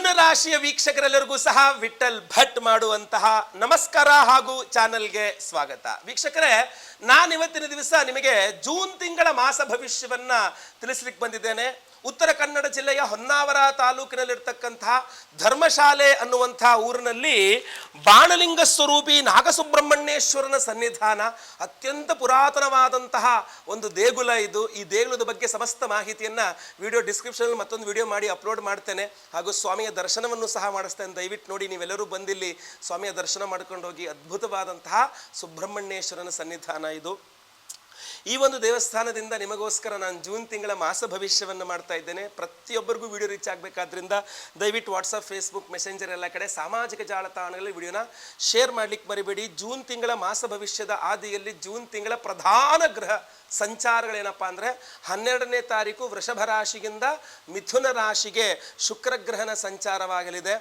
ರಾಶಿಯ ವೀಕ್ಷಕರೆಲ್ಲರಿಗೂ ಸಹ ವಿಠಲ್ ಭಟ್ ಮಾಡುವಂತಹ ನಮಸ್ಕಾರ ಹಾಗೂ ಚಾನಲ್ಗೆ ಸ್ವಾಗತ. ವೀಕ್ಷಕರೇ ನಾನು ಇವತ್ತಿನ ದಿವಸ ನಿಮಗೆ ಜೂನ್ ತಿಂಗಳ ಮಾಸ ಭವಿಷ್ಯವನ್ನ ತಿಳಿಸ್ಲಿಕ್ಕೆ ಬಂದಿದ್ದೇನೆ. ಉತ್ತರ ಕನ್ನಡ ಜಿಲ್ಲೆಯ ಹೊನ್ನಾವರ ತಾಲೂಕಿನಲ್ಲಿರ್ತಕ್ಕಂಥ ಧರ್ಮಶಾಲೆ ಅನ್ನುವಂಥ ಊರಿನಲ್ಲಿ ಬಾಣಲಿಂಗ ಸ್ವರೂಪಿ ನಾಗಸುಬ್ರಹ್ಮಣ್ಯೇಶ್ವರನ ಸನ್ನಿಧಾನ, ಅತ್ಯಂತ ಪುರಾತನವಾದಂತಹ ಒಂದು ದೇಗುಲ ಇದು. ಈ ದೇಗುಲದ ಬಗ್ಗೆ ಸಮಸ್ತ ಮಾಹಿತಿಯನ್ನು ವಿಡಿಯೋ ಡಿಸ್ಕ್ರಿಪ್ಷನಲ್ಲಿ ಮತ್ತೊಂದು ವಿಡಿಯೋ ಮಾಡಿ ಅಪ್ಲೋಡ್ ಮಾಡ್ತೇನೆ. ಹಾಗೂ ಸ್ವಾಮಿಯ ದರ್ಶನವನ್ನು ಸಹ ಮಾಡಿಸ್ತೇನೆ. ದಯವಿಟ್ಟು ನೋಡಿ, ನೀವೆಲ್ಲರೂ ಬಂದಿಲ್ಲಿ ಸ್ವಾಮಿಯ ದರ್ಶನ ಮಾಡ್ಕೊಂಡು ಹೋಗಿ ಅದ್ಭುತವಾದಂತಹ ಸುಬ್ರಹ್ಮಣ್ಯೇಶ್ವರನ ಸನ್ನಿಧಾನ ಇದು. ಈ ಒಂದು ದೇವಸ್ಥಾನದಿಂದ ನಿಮಗೋಸ್ಕರ ನಾನು ಜೂನ್ ತಿಂಗಳ ಮಾಸ ಭವಿಷ್ಯವನ್ನು ಮಾಡ್ತಾ ಇದ್ದೇನೆ. ಪ್ರತಿಯೊಬ್ಬರಿಗೂ ವಿಡಿಯೋ ರೀಚ್ ಆಗಬೇಕಾದ್ರಿಂದ ದಯವಿಟ್ಟು ವಾಟ್ಸಪ್ ಫೇಸ್ಬುಕ್ ಮೆಸೆಂಜರ್ ಎಲ್ಲ ಕಡೆ ಸಾಮಾಜಿಕ ಜಾಲತಾಣಗಳಲ್ಲಿ ವಿಡಿಯೋನ ಶೇರ್ ಮಾಡ್ಲಿಕ್ಕೆ ಮರಿಬೇಡಿ. ಜೂನ್ ತಿಂಗಳ ಮಾಸ ಭವಿಷ್ಯದ ಆದಿಯಲ್ಲಿ ಜೂನ್ ತಿಂಗಳ ಪ್ರಧಾನ ಗ್ರಹ ಸಂಚಾರಗಳೇನಪ್ಪ ಅಂದರೆ ಹನ್ನೆರಡನೇ ತಾರೀಕು ವೃಷಭ ರಾಶಿಯಿಂದ ಮಿಥುನ ರಾಶಿಗೆ ಶುಕ್ರಗ್ರಹನ ಸಂಚಾರವಾಗಲಿದೆ.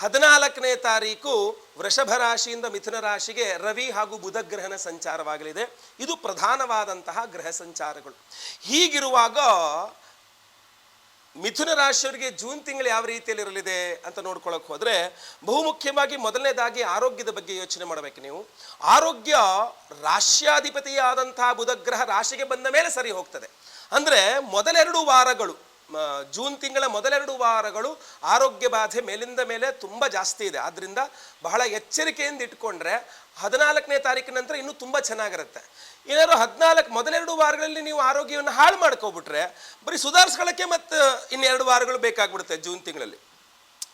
ಹದಿನಾಲ್ಕನೇ ತಾರೀಕು ವೃಷಭ ರಾಶಿಯಿಂದ ಮಿಥುನ ರಾಶಿಗೆ ರವಿ ಹಾಗೂ ಬುಧ ಗ್ರಹನ ಸಂಚಾರವಾಗಲಿದೆ. ಇದು ಪ್ರಧಾನವಾದಂತಹ ಗ್ರಹ ಸಂಚಾರಗಳು. ಹೀಗಿರುವಾಗ ಮಿಥುನ ರಾಶಿಯವರಿಗೆ ಜೂನ್ ತಿಂಗಳು ಯಾವ ರೀತಿಯಲ್ಲಿ ಇರಲಿದೆ ಅಂತ ನೋಡ್ಕೊಳಕ್ ಹೋದರೆ ಬಹುಮುಖ್ಯವಾಗಿ ಮೊದಲನೇದಾಗಿ ಆರೋಗ್ಯದ ಬಗ್ಗೆ ಯೋಚನೆ ಮಾಡಬೇಕು ನೀವು. ಆರೋಗ್ಯ ರಾಶ್ಯಾಧಿಪತಿಯಾದಂತಹ ಬುಧ ಗ್ರಹ ರಾಶಿಗೆ ಬಂದ ಮೇಲೆ ಸರಿ ಹೋಗ್ತದೆ. ಅಂದ್ರೆ ಮೊದಲೆರಡು ವಾರಗಳು ಜೂನ್ ತಿಂಗಳ ಮೊದಲೆರಡು ವಾರಗಳು ಆರೋಗ್ಯ ಬಾಧೆ ಮೇಲಿಂದ ಮೇಲೆ ತುಂಬ ಜಾಸ್ತಿ ಇದೆ. ಆದ್ದರಿಂದ ಬಹಳ ಎಚ್ಚರಿಕೆಯಿಂದ ಇಟ್ಕೊಂಡ್ರೆ ಹದಿನಾಲ್ಕನೇ ತಾರೀಕಿನ ನಂತರ ಇನ್ನೂ ತುಂಬ ಚೆನ್ನಾಗಿರುತ್ತೆ. ಏನಾದ್ರು ಹದಿನಾಲ್ಕು ಮೊದಲೆರಡು ವಾರಗಳಲ್ಲಿ ನೀವು ಆರೋಗ್ಯವನ್ನು ಹಾಳು ಮಾಡ್ಕೊಬಿಟ್ರೆ ಬರೀ ಸುಧಾರಿಸ್ಕೊಳ್ಳೋಕ್ಕೆ ಮತ್ತು ಇನ್ನೆರಡು ವಾರಗಳು ಬೇಕಾಗ್ಬಿಡುತ್ತೆ ಜೂನ್ ತಿಂಗಳಲ್ಲಿ.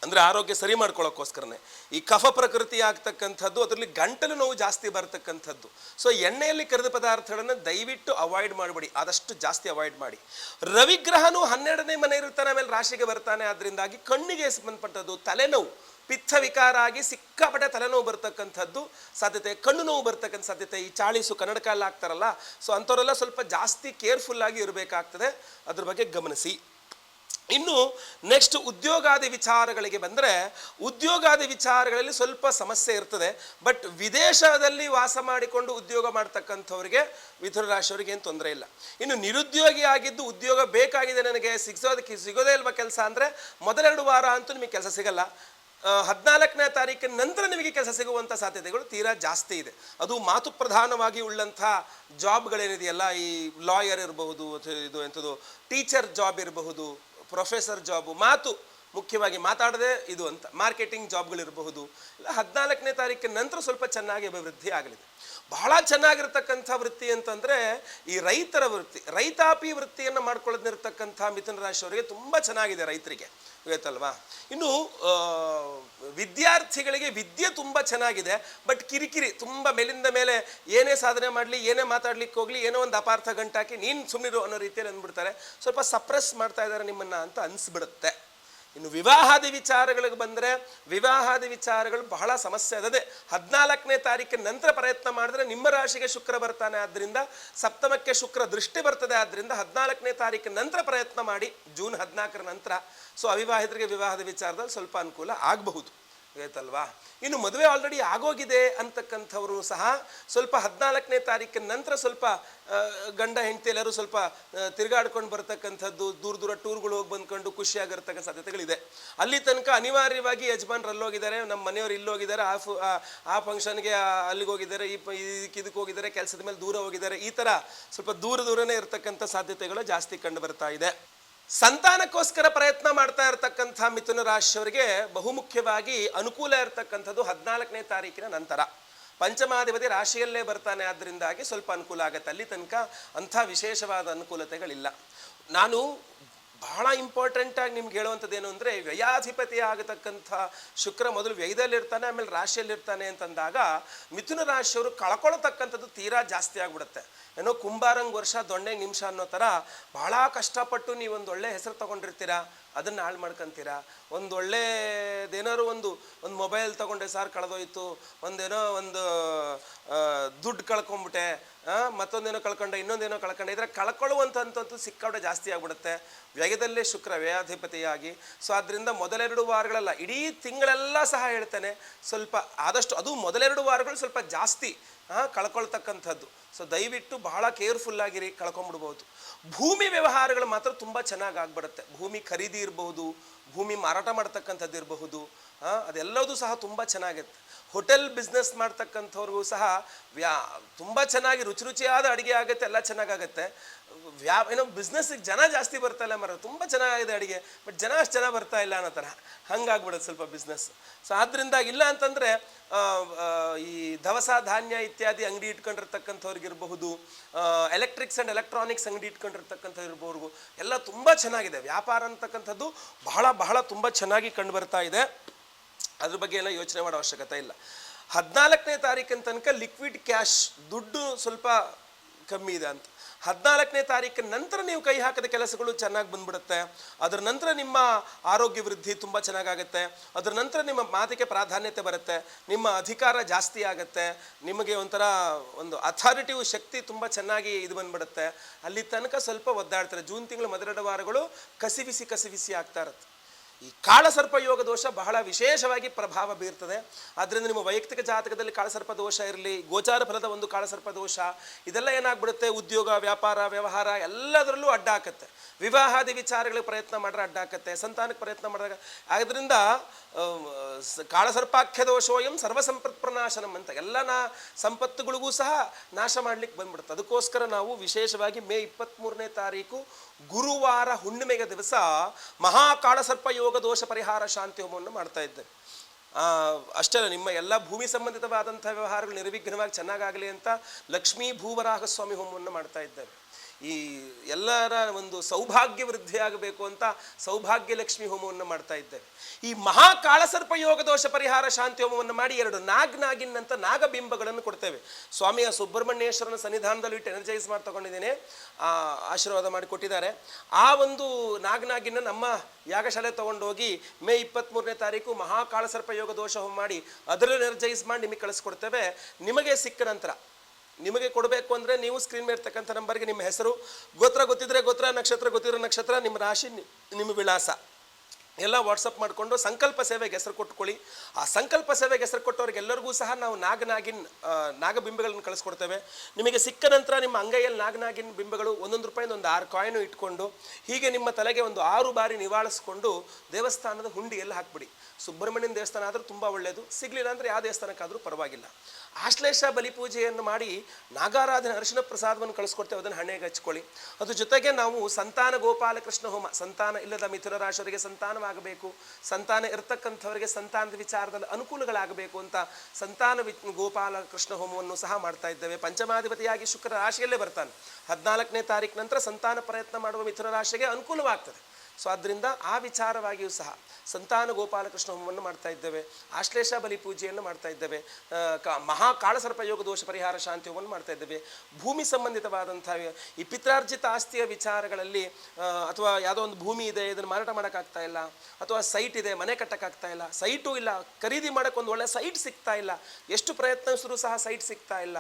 ಅಂದರೆ ಆರೋಗ್ಯ ಸರಿ ಮಾಡ್ಕೊಳ್ಳೋಕ್ಕೋಸ್ಕರನೇ. ಈ ಕಫ ಪ್ರಕೃತಿ ಆಗ್ತಕ್ಕಂಥದ್ದು, ಅದರಲ್ಲಿ ಗಂಟಲು ನೋವು ಜಾಸ್ತಿ ಬರ್ತಕ್ಕಂಥದ್ದು. ಸೊ ಎಣ್ಣೆಯಲ್ಲಿ ಕರೆದ ಪದಾರ್ಥಗಳನ್ನು ದಯವಿಟ್ಟು ಅವಾಯ್ಡ್ ಮಾಡಬೇಡಿ. ಆದಷ್ಟು ಜಾಸ್ತಿ ಅವಾಯ್ಡ್ ಮಾಡಿ. ರವಿಗ್ರಹನು ಹನ್ನೆರಡನೇ ಮನೆ ಇರುತ್ತಾನೆ, ಆಮೇಲೆ ರಾಶಿಗೆ ಬರ್ತಾನೆ. ಅದರಿಂದಾಗಿ ಕಣ್ಣಿಗೆ ಸಂಬಂಧಪಟ್ಟದ್ದು ತಲೆನೋವು ಪಿತ್ತ ವಿಕಾರ ಆಗಿ ಸಿಕ್ಕಾಪಟ್ಟೆ ತಲೆನೋವು ಬರ್ತಕ್ಕಂಥದ್ದು ಸಾಧ್ಯತೆ, ಕಣ್ಣು ನೋವು ಬರ್ತಕ್ಕಂಥ ಸಾಧ್ಯತೆ. ಈ ಚಾಳಿಸು ಕನ್ನಡಕಲ್ಲಾಗ್ತಾರಲ್ಲ ಸೊ ಅಂಥವರೆಲ್ಲ ಸ್ವಲ್ಪ ಜಾಸ್ತಿ ಕೇರ್ಫುಲ್ ಆಗಿ ಇರಬೇಕಾಗ್ತದೆ. ಅದ್ರ ಬಗ್ಗೆ ಗಮನಿಸಿ. ಇನ್ನು ನೆಕ್ಸ್ಟ್ ಉದ್ಯೋಗಾದಿ ವಿಚಾರಗಳಿಗೆ ಬಂದರೆ, ಉದ್ಯೋಗಾದಿ ವಿಚಾರಗಳಲ್ಲಿ ಸ್ವಲ್ಪ ಸಮಸ್ಯೆ ಇರ್ತದೆ. ಬಟ್ ವಿದೇಶದಲ್ಲಿ ವಾಸ ಮಾಡಿಕೊಂಡು ಉದ್ಯೋಗ ಮಾಡ್ತಕ್ಕಂಥವ್ರಿಗೆ, ಮಿಥುನ ರಾಶಿಯವರಿಗೆ ಏನು ತೊಂದರೆ ಇಲ್ಲ. ಇನ್ನು ನಿರುದ್ಯೋಗಿ ಆಗಿದ್ದು ಉದ್ಯೋಗ ಬೇಕಾಗಿದೆ ನನಗೆ ಸಿಗೋದಕ್ಕೆ ಸಿಗೋದೇ ಇಲ್ವ ಕೆಲಸ ಅಂದರೆ ಮೊದಲೆರಡು ವಾರ ಅಂತೂ ನಿಮಗೆ ಕೆಲಸ ಸಿಗಲ್ಲ. ಹದಿನಾಲ್ಕನೇ ತಾರೀಕಿನ ನಂತರ ನಿಮಗೆ ಕೆಲಸ ಸಿಗುವಂಥ ಸಾಧ್ಯತೆಗಳು ತೀರಾ ಜಾಸ್ತಿ ಇದೆ. ಅದು ಮಾತು ಪ್ರಧಾನವಾಗಿ ಉಳ್ಳಂಥ ಜಾಬ್ಗಳೇನಿದೆಯಲ್ಲ, ಈ ಲಾಯರ್ ಇರಬಹುದು ಇದು ಎಂಥದ್ದು ಟೀಚರ್ ಜಾಬ್ ಇರಬಹುದು ಪ್ರೊಫೆಸರ್ ಜಾಬು ಮಾತು ಮುಖ್ಯವಾಗಿ ಮಾತಾಡದೆ ಇದು ಅಂತ. ಮಾರ್ಕೆಟಿಂಗ್ ಜಾಬ್ಗಳಿರಬಹುದು. ಇಲ್ಲ, ಹದಿನಾಲ್ಕನೇ ತಾರೀಕಿನ ನಂತರ ಸ್ವಲ್ಪ ಚೆನ್ನಾಗಿ ಅಭಿವೃದ್ಧಿ ಆಗಲಿದೆ. ಬಹಳ ಚೆನ್ನಾಗಿರ್ತಕ್ಕಂಥ ವೃತ್ತಿ ಅಂತಂದರೆ ಈ ರೈತರ ವೃತ್ತಿ, ರೈತಾಪಿ ವೃತ್ತಿಯನ್ನು ಮಾಡ್ಕೊಳ್ಳೋದಿರ್ತಕ್ಕಂಥ ಮಿಥುನ ರಾಶಿಯವರಿಗೆ ತುಂಬ ಚೆನ್ನಾಗಿದೆ ರೈತರಿಗೆ, ಗೊತ್ತಲ್ವಾ? ಇನ್ನು ವಿದ್ಯಾರ್ಥಿಗಳಿಗೆ ವಿದ್ಯೆ ತುಂಬ ಚೆನ್ನಾಗಿದೆ, ಬಟ್ ಕಿರಿಕಿರಿ, ತುಂಬ ಮೇಲಿಂದ ಮೇಲೆ ಏನೇ ಸಾಧನೆ ಮಾಡಲಿ, ಏನೇ ಮಾತಾಡ್ಲಿಕ್ಕೆ ಹೋಗಲಿ, ಏನೋ ಒಂದು ಅಪಾರ್ಥ ಗಂಟಾಕಿ ನೀನು ಸುಮ್ಮನಿರು ಅನ್ನೋ ರೀತಿಯಲ್ಲಿ ಅಂದ್ಬಿಡ್ತಾರೆ. ಸ್ವಲ್ಪ ಸಪ್ರೆಸ್ ಮಾಡ್ತಾ ಇದ್ದಾರೆ ನಿಮ್ಮನ್ನು ಅಂತ ಅನಿಸ್ಬಿಡುತ್ತೆ. ಇನ್ನು ವಿವಾಹಾದಿ ವಿಚಾರಗಳಿಗೆ ಬಂದರೆ ವಿವಾಹಾದಿ ವಿಚಾರಗಳು ಬಹಳ ಸಮಸ್ಯೆ ಅದೇ ಹದಿನಾಲ್ಕನೇ ತಾರೀಕಿನ ನಂತರ ಪ್ರಯತ್ನ ಮಾಡಿದ್ರೆ ನಿಮ್ಮ ರಾಶಿಗೆ ಶುಕ್ರ ಬರ್ತಾನೆ ಆದ್ದರಿಂದ ಸಪ್ತಮಕ್ಕೆ ಶುಕ್ರ ದೃಷ್ಟಿ ಬರ್ತದೆ ಆದ್ದರಿಂದ ಹದಿನಾಲ್ಕನೇ ತಾರೀಕಿನ ನಂತರ ಪ್ರಯತ್ನ ಮಾಡಿ ಜೂನ್ ಹದಿನಾಲ್ಕರ ನಂತರ. ಸೊ ಅವಿವಾಹಿತರಿಗೆ ವಿವಾಹದ ವಿಚಾರದಲ್ಲಿ ಸ್ವಲ್ಪ ಅನುಕೂಲ ಆಗಬಹುದು. ಆಯ್ತಲ್ವಾ ಇನ್ನು ಮದುವೆ ಆಲ್ರೆಡಿ ಆಗೋಗಿದೆ ಅಂತಕ್ಕಂಥವರು ಸಹ ಸ್ವಲ್ಪ ಹದಿನಾಲ್ಕನೇ ತಾರೀಕಿನ ನಂತರ ಸ್ವಲ್ಪ ಗಂಡ ಹೆಂಡತಿ ಎಲ್ಲರೂ ಸ್ವಲ್ಪ ತಿರುಗಾಡ್ಕೊಂಡು ಬರ್ತಕ್ಕಂಥದ್ದು, ದೂರ ದೂರ ಟೂರ್ಗಳು ಹೋಗಿ ಬಂದ್ಕೊಂಡು ಖುಷಿಯಾಗಿರ್ತಕ್ಕಂಥ ಸಾಧ್ಯತೆಗಳಿದೆ. ಅಲ್ಲಿ ತನಕ ಅನಿವಾರ್ಯವಾಗಿ ಯಜಮಾನ್ರು ಅಲ್ಲೋಗಿದ್ದಾರೆ ನಮ್ಮ ಮನೆಯವರು ಇಲ್ಲಿ ಹೋಗಿದ್ದಾರೆ, ಆ ಫು- ಆ- ಆ ಫಂಕ್ಷನ್ಗೆ ಅಲ್ಲಿಗೆ ಹೋಗಿದ್ದಾರೆ, ಈ ಇದಕ್ಕೆ ಇದಕ್ಕೆ ಹೋಗಿದ್ದಾರೆ, ಕೆಲಸದ ಮೇಲೆ ದೂರ ಹೋಗಿದ್ದಾರೆ, ಈ ಥರ ಸ್ವಲ್ಪ ದೂರ ದೂರನೇ ಇರತಕ್ಕಂಥ ಸಾಧ್ಯತೆಗಳು ಜಾಸ್ತಿ ಕಂಡು ಬರ್ತಾ ಇದೆ. ಸಂತಾನಕ್ಕೋಸ್ಕರ ಪ್ರಯತ್ನ ಮಾಡ್ತಾ ಇರತಕ್ಕಂಥ ಮಿಥುನ ರಾಶಿಯವರಿಗೆ ಬಹುಮುಖ್ಯವಾಗಿ ಅನುಕೂಲ ಇರತಕ್ಕಂಥದ್ದು ಹದಿನಾಲ್ಕನೇ ತಾರೀಕಿನ ನಂತರ. ಪಂಚಮಾಧಿಪತಿ ರಾಶಿಯಲ್ಲೇ ಬರ್ತಾನೆ ಆದ್ದರಿಂದಾಗಿ ಸ್ವಲ್ಪ ಅನುಕೂಲ ಆಗುತ್ತೆ. ಅಲ್ಲಿ ತನಕ ಅಂಥ ವಿಶೇಷವಾದ ಅನುಕೂಲತೆಗಳಿಲ್ಲ. ನಾನು ಬಹಳ ಇಂಪಾರ್ಟೆಂಟ್ ಆಗಿ ನಿಮ್ಗೆ ಹೇಳುವಂಥದ್ದು ಏನು ಅಂದರೆ, ವ್ಯಯಾಧಿಪತಿ ಆಗತಕ್ಕಂಥ ಶುಕ್ರ ಮೊದಲು ವ್ಯಯದಲ್ಲಿರ್ತಾನೆ, ಆಮೇಲೆ ರಾಶಿಯಲ್ಲಿರ್ತಾನೆ ಅಂತಂದಾಗ ಮಿಥುನ ರಾಶಿಯವರು ಕಳ್ಕೊಳ್ತಕ್ಕಂಥದ್ದು ತೀರಾ ಜಾಸ್ತಿ ಆಗ್ಬಿಡುತ್ತೆ. ಏನೋ ಕುಂಬಾರಂಗ್ ವರ್ಷ, ದೊಣ್ಣೆ ನಿಮಿಷ ಅನ್ನೋ ಥರ ಬಹಳ ಕಷ್ಟಪಟ್ಟು ನೀವು ಒಂದು ಒಳ್ಳೆ ಹೆಸರು ತಗೊಂಡಿರ್ತೀರಾ, ಅದನ್ನು ಹಾಳು ಮಾಡ್ಕೊಂತೀರಾ? ಒಂದು ಒಂದು ಒಂದು ಮೊಬೈಲ್ ತಗೊಂಡೆ ಸಾರ್ ಕಳೆದೋಯ್ತು, ಒಂದೇನೋ ಒಂದು ದುಡ್ಡು ಕಳ್ಕೊಂಬಿಟ್ಟೆ ಮತ್ತೊಂದೇನೋ ಕಳ್ಕೊಂಡೆ, ಇನ್ನೊಂದೇನೋ ಕಳ್ಕೊಂಡೆ ಇದ್ರೆ ಕಳ್ಕೊಳ್ಳುವಂಥದ್ದು ಸಿಕ್ಕಾಪಟ್ಟೆ ಜಾಸ್ತಿ ಆಗ್ಬಿಡುತ್ತೆ. ವ್ಯಯದಲ್ಲೇ ಶುಕ್ರ ವ್ಯಯಾಧಿಪತಿಯಾಗಿ ಸೊ ಆದ್ದರಿಂದ ಮೊದಲೆರಡು ವಾರಗಳಲ್ಲ, ಇಡೀ ತಿಂಗಳೆಲ್ಲ ಸಹ ಹೇಳ್ತೇನೆ, ಸ್ವಲ್ಪ ಆದಷ್ಟು, ಅದು ಮೊದಲೆರಡು ವಾರಗಳು ಸ್ವಲ್ಪ ಜಾಸ್ತಿ. ಕಳ್ಕೊಳ್ತಕ್ಕಂಥದ್ದು. ಸೊ ದಯವಿಟ್ಟು ಬಹಳ ಕೇರ್ಫುಲ್ ಆಗಿರಿ ಕಳ್ಕೊಂಬಿಡ್ಬೋದು ಭೂಮಿ ವ್ಯವಹಾರಗಳು ಮಾತ್ರ ತುಂಬ ಚೆನ್ನಾಗಿ ಆಗ್ಬಿಡುತ್ತೆ. ಭೂಮಿ ಖರೀದಿ ಇರಬಹುದು, ಭೂಮಿ ಮಾರಾಟ ಮಾಡ್ತಕ್ಕಂಥದ್ದು ಇರಬಹುದು ಅದೆಲ್ಲದೂ ಸಹ ತುಂಬ ಚೆನ್ನಾಗಿರುತ್ತೆ ಹೋಟೆಲ್ ಬಿಸ್ನೆಸ್ ಮಾಡ್ತಕ್ಕಂಥವ್ರಿಗೂ ಸಹ ವ್ಯಾ, ತುಂಬ ಚೆನ್ನಾಗಿ ರುಚಿ ರುಚಿಯಾದ ಅಡುಗೆ ಆಗುತ್ತೆ, ಎಲ್ಲ ಚೆನ್ನಾಗಾಗತ್ತೆ. ವ್ಯಾ, ಏನೋ ಬಿಸ್ನೆಸ್ಸಿಗೆ ಜನ ಜಾಸ್ತಿ ಬರ್ತಾ ಇಲ್ಲ ಮರ ತುಂಬ ಚೆನ್ನಾಗಿದೆ ಅಡುಗೆ, ಬಟ್ ಜನ ಅಷ್ಟು ಜನ ಬರ್ತಾ ಇಲ್ಲ ಅನ್ನೋ ಥರ ಹಂಗಾಗ್ಬಿಡುತ್ತೆ ಸ್ವಲ್ಪ ಬಿಸ್ನೆಸ್. ಸೊ ಆದ್ದರಿಂದ ಇಲ್ಲ ಅಂತಂದರೆ ಈ ದವಸ ಧಾನ್ಯ ಇತ್ಯಾದಿ ಅಂಗಡಿ ಇಟ್ಕೊಂಡಿರ್ತಕ್ಕಂಥವ್ರಿಗಿರಬಹುದು ಎಲೆಕ್ಟ್ರಿಕ್ಸ್ ಆ್ಯಂಡ್ ಎಲೆಕ್ಟ್ರಾನಿಕ್ಸ್ ಅಂಗಡಿ ಇಟ್ಕೊಂಡಿರ್ತಕ್ಕಂಥವ್ರು ಇರ್ಬೋದು ಎಲ್ಲ ತುಂಬ ಚೆನ್ನಾಗಿದೆ. ವ್ಯಾಪಾರ ಅಂತಕ್ಕಂಥದ್ದು ಬಹಳ ಬಹಳ ತುಂಬ ಚೆನ್ನಾಗಿ ಕಂಡು ಬರ್ತಾ ಇದೆ. ಅದ್ರ ಬಗ್ಗೆ ಎಲ್ಲ ಯೋಚನೆ ಮಾಡೋ ಅವಶ್ಯಕತೆ ಇಲ್ಲ. ಹದಿನಾಲ್ಕನೇ ತಾರೀಕಿನ ತನಕ ಲಿಕ್ವಿಡ್ ಕ್ಯಾಶ್ ದುಡ್ಡು ಸ್ವಲ್ಪ ಕಮ್ಮಿ ಇದೆ ಅಂತ. ಹದಿನಾಲ್ಕನೇ ತಾರೀಕಿನ ನಂತರ ನೀವು ಕೈ ಹಾಕದ ಕೆಲಸಗಳು ಚೆನ್ನಾಗಿ ಬಂದ್ಬಿಡುತ್ತೆ. ಅದರ ನಂತರ ನಿಮ್ಮ ಆರೋಗ್ಯ ವೃದ್ಧಿ ತುಂಬ ಚೆನ್ನಾಗಾಗುತ್ತೆ. ಅದರ ನಂತರ ನಿಮ್ಮ ಮಾತಿಗೆ ಪ್ರಾಧಾನ್ಯತೆ ಬರುತ್ತೆ. ನಿಮ್ಮ ಅಧಿಕಾರ ಜಾಸ್ತಿ ಆಗುತ್ತೆ. ನಿಮಗೆ ಒಂಥರ ಒಂದು ಅಥಾರಿಟಿವ್ ಶಕ್ತಿ ತುಂಬ ಚೆನ್ನಾಗಿ ಇದು ಬಂದ್ಬಿಡುತ್ತೆ. ಅಲ್ಲಿ ತನಕ ಸ್ವಲ್ಪ ಒದ್ದಾಡ್ತಾರೆ. ಜೂನ್ ತಿಂಗಳು ಮೊದಲೆರಡು ವಾರಗಳು ಕಸಿವಿಸಿ ಕಸಿವಿಸಿ ಆಗ್ತಾ ಇರುತ್ತೆ. ಈ ಕಾಳಸರ್ಪ ಯೋಗ ದೋಷ ಬಹಳ ವಿಶೇಷವಾಗಿ ಪ್ರಭಾವ ಬೀರ್ತದೆ. ಆದ್ದರಿಂದ ನಿಮ್ಮ ವೈಯಕ್ತಿಕ ಜಾತಕದಲ್ಲಿ ಕಾಳಸರ್ಪ ದೋಷ ಇರಲಿ, ಗೋಚಾರ ಫಲದ ಒಂದು ಕಾಳಸರ್ಪ ದೋಷ, ಇದೆಲ್ಲ ಏನಾಗ್ಬಿಡುತ್ತೆ? ಉದ್ಯೋಗ, ವ್ಯಾಪಾರ, ವ್ಯವಹಾರ ಎಲ್ಲದರಲ್ಲೂ ಅಡ್ಡ ಹಾಕತ್ತೆ ವಿವಾಹಾದಿ ವಿಚಾರಗಳಿಗೆ ಪ್ರಯತ್ನ ಮಾಡ್ರೆ ಅಡ್ಡ ಹಾಕತ್ತೆ ಸಂತಾನಕ್ಕೆ ಪ್ರಯತ್ನ ಮಾಡಿದಾಗ ಆದ್ದರಿಂದ ಕಾಳಸರ್ಪಾಖ್ಯ ದೋಷೋಯಂ ಸರ್ವಸಂಪತ್ ಪ್ರನಾಶನಂ ಅಂತ ಎಲ್ಲ ನಾ ಸಂಪತ್ತುಗಳಿಗೂ ಸಹ ನಾಶ ಮಾಡ್ಲಿಕ್ಕೆ ಬಂದ್ಬಿಡುತ್ತೆ. ಅದಕ್ಕೋಸ್ಕರ ನಾವು ವಿಶೇಷವಾಗಿ ಮೇ ಇಪ್ಪತ್ತ್ಮೂರನೇ ತಾರೀಕು ಗುರುವಾರ ಹುಣ್ಣಿಮೆಗೆ ದಿವಸ ಮಹಾಕಾಳಸರ್ಪ ಯೋಗ ದೋಷ ಪರಿಹಾರ ಶಾಂತಿ ಹೋಮವನ್ನು ಮಾಡ್ತಾ ಇದ್ದೇವೆ ಆ, ಅಷ್ಟೇ ನಿಮ್ಮ ಎಲ್ಲ ಭೂಮಿ ಸಂಬಂಧಿತವಾದಂಥ ವ್ಯವಹಾರಗಳು ನಿರ್ವಿಘ್ನವಾಗಿ ಚೆನ್ನಾಗಾಗಲಿ ಅಂತ ಲಕ್ಷ್ಮೀ ಭೂವರಾಹ ಸ್ವಾಮಿ ಹೋಮವನ್ನು ಮಾಡ್ತಾ ಇದ್ದೇವೆ ಈ ಎಲ್ಲರ ಒಂದು ಸೌಭಾಗ್ಯ ವೃದ್ಧಿಯಾಗಬೇಕು ಅಂತ ಸೌಭಾಗ್ಯ ಲಕ್ಷ್ಮಿ ಹೋಮವನ್ನು ಮಾಡ್ತಾ ಇದ್ದೇವೆ ಈ ಮಹಾ ಕಾಳಸರ್ಪ ಯೋಗ ದೋಷ ಪರಿಹಾರ ಶಾಂತಿ ಹೋಮವನ್ನು ಮಾಡಿ ಎರಡು ನಾಗ್ ನಾಗಿನ್ ಅಂತ ನಾಗಬಿಂಬಗಳನ್ನು ಕೊಡ್ತೇವೆ. ಸ್ವಾಮಿಯ ಸುಬ್ರಹ್ಮಣ್ಯೇಶ್ವರನ ಸನ್ನಿಧಾನದಲ್ಲಿ ಇಟ್ಟು ಎನರ್ಜೈಸ್ ಮಾಡಿ ತಗೊಂಡಿದ್ದೇನೆ ಆ ಆಶೀರ್ವಾದ ಮಾಡಿ ಕೊಟ್ಟಿದ್ದಾರೆ. ಆ ಒಂದು ನಾಗನಾಗಿನ ನಮ್ಮ ಯಾಗಶಾಲೆ ತಗೊಂಡೋಗಿ ಮೇ ಇಪ್ಪತ್ತ್ಮೂರನೇ ತಾರೀಕು ಮಹಾಕಾಳಸರ್ಪ ಯೋಗ ದೋಷ ಹೋಮ ಮಾಡಿ ಅದರಲ್ಲಿ ಎನರ್ಜೈಸ್ ಮಾಡಿ ನಿಮಗೆ ಕಳಿಸ್ಕೊಡ್ತೇವೆ. ನಿಮಗೆ ಸಿಕ್ಕ ನಂತರ ನಿಮಗೆ ಕೊಡಬೇಕು ಅಂದರೆ ನೀವು ಸ್ಕ್ರೀನ್ ಮೇಲೆ ಇರ್ತಕ್ಕಂಥ ನಂಬರ್ಗೆ ನಿಮ್ಮ ಹೆಸರು, ಗೋತ್ರ ಗೊತ್ತಿದ್ರೆ ಗೋತ್ರ, ನಕ್ಷತ್ರ ಗೊತ್ತಿರೋ ನಕ್ಷತ್ರ, ನಿಮ್ಮ ರಾಶಿ ನಿಮ್ಮ ವಿಳಾಸ. ಎಲ್ಲ ವಾಟ್ಸಪ್ ಮಾಡಿಕೊಂಡು ಸಂಕಲ್ಪ ಸೇವೆಗೆ ಹೆಸರು ಕೊಟ್ಕೊಳ್ಳಿ ಆ ಸಂಕಲ್ಪ ಸೇವೆಗೆ ಹೆಸರು ಕೊಟ್ಟವ್ರಿಗೆಲ್ಲರಿಗೂ ಸಹ ನಾವು ನಾಗನಾಗಿನ್ ನಾಗಬಿಂಬಗಳನ್ನು ಕಳಿಸ್ಕೊಡ್ತೇವೆ. ನಿಮಗೆ ಸಿಕ್ಕ ನಂತರ ನಿಮ್ಮ ಅಂಗೈಯಲ್ಲಿ ನಾಗನಾಗಿನ್ ಬಿಂಬಗಳು ಒಂದೊಂದು ರೂಪಾಯಿಂದ ಒಂದು ಆರು ಕಾಯಿನು ಇಟ್ಕೊಂಡು, ಹೀಗೆ ನಿಮ್ಮ ತಲೆಗೆ ಒಂದು ಆರು ಬಾರಿ ನಿವಾಳಿಸ್ಕೊಂಡು ದೇವಸ್ಥಾನದ ಹುಂಡಿಯಲ್ಲಿ ಹಾಕ್ಬಿಡಿ. ಸುಬ್ರಹ್ಮಣ್ಯನ ದೇವಸ್ಥಾನ ಆದರೂ ತುಂಬ ಒಳ್ಳೆಯದು ಸಿಗಲಿಲ್ಲ ಅಂದರೆ ಯಾವ ದೇವಸ್ಥಾನಕ್ಕಾದರೂ ಪರವಾಗಿಲ್ಲ. ಆಶ್ಲೇಷ ಬಲಿಪೂಜೆಯನ್ನು ಮಾಡಿ ನಾಗಾರಾಧನೆ ಅರಿಶಿನ ಪ್ರಸಾದವನ್ನು ಕಳಿಸ್ಕೊಡ್ತೇವೆ. ಅದನ್ನು ಹಣೆಗೆ ಹಚ್ಕೊಳ್ಳಿ. ಅದ್ರ ಜೊತೆಗೆ ನಾವು ಸಂತಾನ ಗೋಪಾಲಕೃಷ್ಣ ಹೋಮ, ಸಂತಾನ ಇಲ್ಲದ ಮಿಥುನ ರಾಶಿಯವರಿಗೆ ಸಂತಾನವಾಗಬೇಕು. ಸಂತಾನ ಇರತಕ್ಕಂಥವರಿಗೆ ಸಂತಾನದ ವಿಚಾರದಲ್ಲಿ ಅನುಕೂಲಗಳಾಗಬೇಕು ಅಂತ ಸಂತಾನ ವಿ ಗೋಪಾಲ ಕೃಷ್ಣ ಹೋಮವನ್ನು ಸಹ ಮಾಡ್ತಾ ಇದ್ದೇವೆ. ಪಂಚಮಾಧಿಪತಿಯಾಗಿ ಶುಕ್ರ ರಾಶಿಯಲ್ಲೇ ಬರ್ತಾನೆ. ಹದಿನಾಲ್ಕನೇ ತಾರೀಕು ನಂತರ ಸಂತಾನ ಪ್ರಯತ್ನ ಮಾಡುವ ಮಿಥುನ ರಾಶಿಗೆ ಅನುಕೂಲವಾಗ್ತದೆ. ಸೊ ಆದ್ದರಿಂದ ಆ ವಿಚಾರವಾಗಿಯೂ ಸಹ ಸಂತಾನ ಗೋಪಾಲಕೃಷ್ಣ ಹೋಮವನ್ನು ಮಾಡ್ತಾ ಇದ್ದೇವೆ. ಆಶ್ಲೇಷ ಬಲಿ ಪೂಜೆಯನ್ನು ಮಾಡ್ತಾ ಇದ್ದೇವೆ. ಕ ಮಹಾ ಕಾಳಸರ್ಪಯೋಗ ದೋಷ ಪರಿಹಾರ ಶಾಂತಿ ಹೋಮವನ್ನು ಮಾಡ್ತಾ ಇದ್ದೇವೆ. ಭೂಮಿ ಸಂಬಂಧಿತವಾದಂಥ ಈ ಪಿತ್ರಾರ್ಜಿತ ಆಸ್ತಿಯ ವಿಚಾರಗಳಲ್ಲಿ ಅಥವಾ ಯಾವುದೋ ಒಂದು ಭೂಮಿ ಇದೆ, ಇದನ್ನು ಮಾರಾಟ ಮಾಡೋಕ್ಕಾಗ್ತಾ ಇಲ್ಲ, ಅಥವಾ ಸೈಟ್ ಇದೆ, ಮನೆ ಕಟ್ಟೋಕ್ಕಾಗ್ತಾ ಇಲ್ಲ, ಸೈಟು ಇಲ್ಲ, ಖರೀದಿ ಮಾಡೋಕ್ಕೆ ಒಂದು ಒಳ್ಳೆ ಸೈಟ್ ಸಿಗ್ತಾ ಇಲ್ಲ, ಎಷ್ಟು ಪ್ರಯತ್ನಿಸಿದ್ರು ಸಹ ಸೈಟ್ ಸಿಗ್ತಾ ಇಲ್ಲ.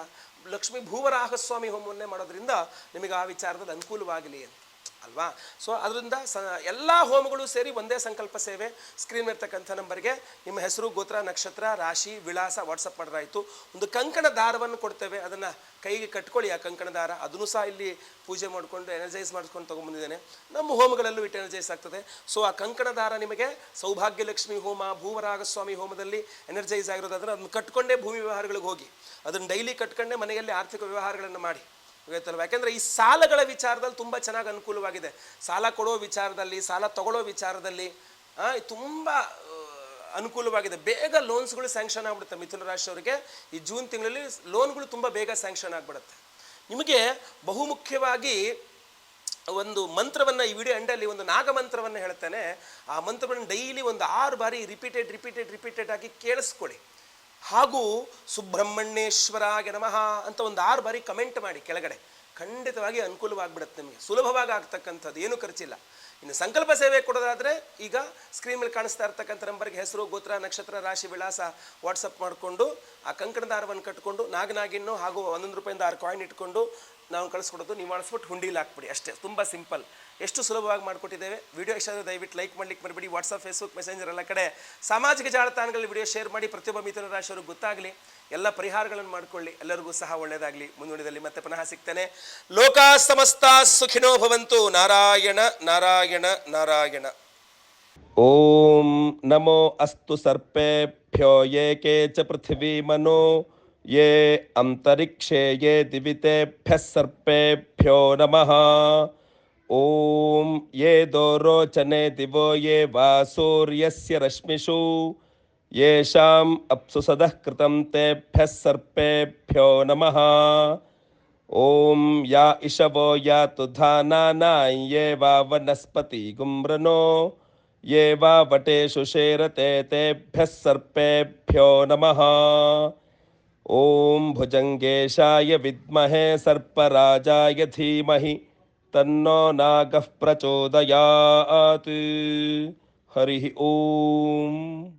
ಲಕ್ಷ್ಮೀ ಭೂವರಾಹ ಸ್ವಾಮಿ ಹೋಮವನ್ನೇ ಮಾಡೋದ್ರಿಂದ ನಿಮಗೆ ಆ ವಿಚಾರದಲ್ಲಿ ಅನುಕೂಲವಾಗಲಿ ಅಂತ. ಅಲ್ವಾ? ಸೊ ಅದರಿಂದ ಸ, ಎಲ್ಲ ಹೋಮಗಳು ಸೇರಿ ಒಂದೇ ಸಂಕಲ್ಪ ಸೇವೆ. ಸ್ಕ್ರೀನ್ ಇರ್ತಕ್ಕಂಥ ನಂಬರ್ಗೆ ನಿಮ್ಮ ಹೆಸರು, ಗೋತ್ರ, ನಕ್ಷತ್ರ, ರಾಶಿ, ವಿಳಾಸ ವಾಟ್ಸಪ್ ಮಾಡ್ರಾಯಿತು. ಒಂದು ಕಂಕಣ ದಾರವನ್ನು ಕೊಡ್ತೇವೆ. ಅದನ್ನು ಕೈಗೆ ಕಟ್ಕೊಳ್ಳಿ. ಆ ಕಂಕಣ ದಾರ ಅದನ್ನು ಸಹ ಇಲ್ಲಿ ಪೂಜೆ ಮಾಡಿಕೊಂಡು ಎನರ್ಜೈಸ್ ಮಾಡಿಸ್ಕೊಂಡು ತೊಗೊಂಬಂದಿದ್ದೇನೆ. ನಮ್ಮ ಹೋಮಗಳಲ್ಲೂ ಇಟ್ಟು ಎನರ್ಜೈಸ್ ಆಗ್ತದೆ. ಸೊ ಆ ಕಂಕಣ ದಾರ ನಿಮಗೆ ಸೌಭಾಗ್ಯ ಲಕ್ಷ್ಮಿ ಹೋಮ, ಭೂವರಾಗಸ್ವಾಮಿ ಹೋಮದಲ್ಲಿ ಎನರ್ಜೈಸ್ ಆಗಿರೋದಾದ್ರೆ ಅದನ್ನು ಕಟ್ಕೊಂಡೇ ಭೂಮಿ ವ್ಯವಹಾರಗಳಿಗೆ ಹೋಗಿ. ಅದನ್ನು ಡೈಲಿ ಕಟ್ಕೊಂಡೇ ಮನೆಯಲ್ಲಿ ಆರ್ಥಿಕ ವ್ಯವಹಾರಗಳನ್ನು ಮಾಡಿ. ಗೊತ್ತಲ್ವ? ಯಾಕೆಂದ್ರೆ ಈ ಸಾಲಗಳ ವಿಚಾರದಲ್ಲಿ ತುಂಬ ಚೆನ್ನಾಗಿ ಅನುಕೂಲವಾಗಿದೆ. ಸಾಲ ಕೊಡೋ ವಿಚಾರದಲ್ಲಿ, ಸಾಲ ತಗೊಳ್ಳೋ ವಿಚಾರದಲ್ಲಿ ತುಂಬ ಅನುಕೂಲವಾಗಿದೆ. ಬೇಗ ಲೋನ್ಸ್ಗಳು ಸ್ಯಾಂಕ್ಷನ್ ಆಗ್ಬಿಡುತ್ತೆ ಮಿಥುನ ರಾಶಿಯವರಿಗೆ. ಈ ಜೂನ್ ತಿಂಗಳಲ್ಲಿ ಲೋನ್ಗಳು ತುಂಬ ಬೇಗ ಸ್ಯಾಂಕ್ಷನ್ ಆಗಿಬಿಡುತ್ತೆ. ನಿಮಗೆ ಬಹುಮುಖ್ಯವಾಗಿ ಒಂದು ಮಂತ್ರವನ್ನು ಈ ವಿಡಿಯೋ ಎಂಡಲ್ಲಿ ಒಂದು ನಾಗ ಮಂತ್ರವನ್ನು ಹೇಳ್ತೇನೆ. ಆ ಮಂತ್ರವನ್ನು ಡೈಲಿ ಒಂದು ಆರು ಬಾರಿ ರಿಪೀಟೆಡ್ ರಿಪೀಟೆಡ್ ರಿಪೀಟೆಡ್ ಆಗಿ ಕೇಳಿಸ್ಕೊಳ್ಳಿ. ಹಾಗೂ ಸುಬ್ರಹ್ಮಣ್ಯೇಶ್ವರಾಯ ನಮಃ ಅಂತ ಒಂದು ಆರು ಬಾರಿ ಕಮೆಂಟ್ ಮಾಡಿ ಕೆಳಗಡೆ. ಖಂಡಿತವಾಗಿ ಅನುಕೂಲವಾಗ್ಬಿಡುತ್ತೆ ನಿಮಗೆ. ಸುಲಭವಾಗಿ ಆಗ್ತಕ್ಕಂಥದ್ದು. ಏನೂ ಖರ್ಚಿಲ್ಲ. ಇನ್ನು ಸಂಕಲ್ಪ ಸೇವೆ ಕೊಡೋದಾದರೆ ಈಗ ಸ್ಕ್ರೀನ್ ಮೇಲೆ ಕಾಣಿಸ್ತಾ ಇರ್ತಕ್ಕಂಥ ನಂಬರ್ಗೆ ಹೆಸರು, ಗೋತ್ರ, ನಕ್ಷತ್ರ, ರಾಶಿ, ವಿಳಾಸ ವಾಟ್ಸಪ್ ಮಾಡಿಕೊಂಡು ಆ ಕಂಕಣ ದಾರವನ್ನು ಕಟ್ಕೊಂಡು ನಾಗನಾಗಿನ್ನು ಹಾಗೂ ಒಂದೊಂದು ರೂಪಾಯಿಂದ ಆರು ಕಾಯಿನ್ ಇಟ್ಕೊಂಡು ನಾವು ಕಳಿಸ್ಕೊಡೋದು, ನೀವು ಮಾಡಿಸ್ಬಿಟ್ಟು ಹುಂಡಿಲಿ ಹಾಕ್ಬಿಡಿ ಅಷ್ಟೇ, ತುಂಬ ಸಿಂಪಲ್. ಎಷ್ಟು ಸುಲಭವಾಗಿ ಮಾಡಿಕೊಟ್ಟಿದ್ದೇವೆ, ವಿಡಿಯೋ ಇಷ್ಟ ಆದರೆ ದಯವಿಟ್ಟು ಲೈಕ್ ಮಾಡಲಿಕ್ಕೆ ಬರಬೇಡಿ ವಾಟ್ಸಪ್ ಫೇಸ್ಬುಕ್ ಮೆಸೆಂಜರ್ ಎಲ್ಲ ಕಡೆ ಸಾಮಾಜಿಕ ಜಾಲತಾಣಗಳಲ್ಲಿ ವಿಡಿಯೋ ಶೇರ್ ಮಾಡಿ. ಪ್ರತಿಯೊಬ್ಬ ಮಿತ್ರ ರಾಶಿಯವ್ರಿಗೆ ಗೊತ್ತಾಗಲಿ, ಎಲ್ಲ ಪರಿಹಾರಗಳನ್ನು ಮಾಡ್ಕೊಳ್ಳಿ. ಎಲ್ಲರಿಗೂ ಸಹ ಒಳ್ಳೆಯದಾಗಲಿ ಮುಂದುವರಿದಲ್ಲಿ ಮತ್ತೆ ಪುನಃ ಸಿಗ್ತೇನೆ. ಲೋಕ ಸಮಸ್ತ ಸುಖಿನೋ ಭವಂತು. ನಾರಾಯಣ ನಾರಾಯಣ ನಾರಾಯಣ. ಓಂ ನಮೋ ಅಸ್ತು ಸರ್ಪೇಭ್ಯೋ ಏಕೆ ಚ ಪೃಥ್ವೀ ಮನೋ. ये अंतरिक्षे ये दिवितेभ्यः सर्पेभ्यो नम। ॐ ये दौरोचने दिवो ये वासूर्यस्य रश्मिषु। येषाम् अप्सु सदः कृतं तेभ्यः सर्पेभ्यो नमः। ॐ या इषवो या तु ये वा वनस्पतिगुम्रनो ये वा वटेषु शेरते तेभ्यः सर्पेभ्यो नमः। ॐ भुजङ्गेशाय विद्महे सर्पराजाय धीमहि तन्नो नागः प्रचोदयात्। हरिः ॐ